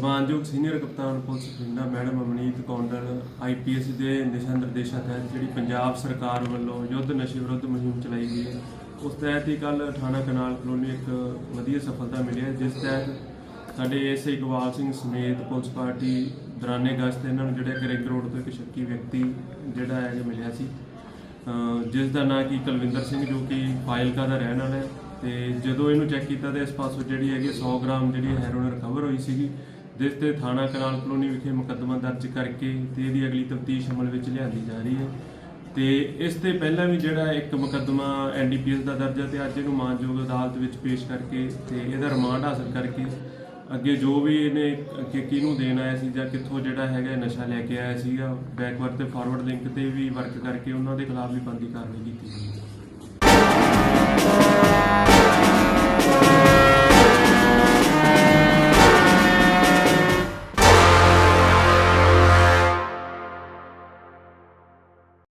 ਮਾਨਯੋਗ ਸੀਨੀਅਰ ਕਪਤਾਨ police Bathinda madam Amneet Kondal IPS ਦੇ ਦਿਸ਼ਾ ਨਿਰਦੇਸ਼ਾਂ ਤਹਿਤ ਜਿਹੜੀ ਪੰਜਾਬ ਸਰਕਾਰ ਵੱਲੋਂ ਯੁੱਧ ਨਸ਼ੇ ਵਿਰੁੱਧ ਮੁਹਿੰਮ ਚਲਾਈ ਗਈ ਹੈ, ਉਸ ਤਹਿਤ ਹੀ ਕੱਲ ਥਾਣਾ ਕਨਾਲ ਕਲੋਨੀ ਇੱਕ ਵਧੀਆ ਸਫਲਤਾ ਮਿਲੀ ਹੈ, ਜਿਸ ਤਹਿਤ ਸਾਡੇ ਐਸਆਈ ਇਕਬਾਲ ਸਿੰਘ ਸਮੇਤ ਪੁਲਿਸ ਪਾਰਟੀ ਦਰਾਨੇ ਗਸ਼ਤ ਇਹਨਾਂ ਨੂੰ ਜਿਹੜਾ ਕਿ ਰੋਡ ਤੋਂ ਇੱਕ ਸ਼ੱਕੀ ਵਿਅਕਤੀ ਜਿਹੜਾ ਹੈ ਕਿ ਮਿਲਿਆ ਸੀ। ਜਿਸ ਦਾ ਨਾਂ ਕੀ ਕੁਲਵਿੰਦਰ ਸਿੰਘ ਜੋ ਕਿ ਫਾਇਲਕਾ ਦਾ ਰਹਿਣ ਵਾਲਾ ਹੈ। ਤੇ ਜਦੋਂ ਇਹਨੂੰ ਚੈੱਕ ਕੀਤਾ ਤੇ ਇਸ ਪਾਸੋਂ ਜਿਹੜੀ ਹੈਗੀ 100 ਗ੍ਰਾਮ ਜਿਹੜੀ ਹੈਰੋਇਨ ਰਿਕਵਰ ਹੋਈ ਸੀਗੀ ਜਿਸ ਤੇ ਥਾਣਾ ਕਨਾਲ ਕਲੋਨੀ ਵਿਖੇ ਮੁਕੱਦਮਾ ਦਰਜ ਕਰਕੇ ਤੇ ਇਹਦੀ ਅਗਲੀ ਤਫਤੀਸ਼ ਅਮਲ ਵਿੱਚ ਲਿਆਂਦੀ ਜਾ ਰਹੀ ਹੈ। ਤੇ ਇਸ ਤੇ ਪਹਿਲਾਂ ਵੀ ਜਿਹੜਾ ਇੱਕ ਮੁਕੱਦਮਾ ਐਨਡੀਪੀਐਸ ਦਾ ਦਰਜ ਹੈ ਤੇ ਅੱਜ ਇਹਨੂੰ ਮਾਨਯੋਗ ਅਦਾਲਤ ਵਿੱਚ ਪੇਸ਼ ਕਰਕੇ ਤੇ ਇਹਦਾ ਰਿਮਾਂਡ ਹਾਸਲ ਕਰਕੇ ਅੱਗੇ ਜੋ ਵੀ ਇਹਨੇ ਕਿ ਕਿਹਨੂੰ ਦੇਣ ਆਇਆ ਸੀ ਜਾਂ ਕਿੱਥੋਂ ਜਿਹੜਾ ਹੈਗਾ ਨਸ਼ਾ ਲੈ ਕੇ ਆਇਆ ਸੀਗਾ ਬੈਕਵਰਡ ਤੇ ਫਾਰਵਰਡ ਲਿੰਕ ਤੇ ਵੀ ਵਰਕ ਕਰਕੇ ਉਹਨਾਂ ਦੇ ਖਿਲਾਫ ਵੀ ਬੰਦੀ ਕਾਰਵਾਈ ਕੀਤੀ ਗਈ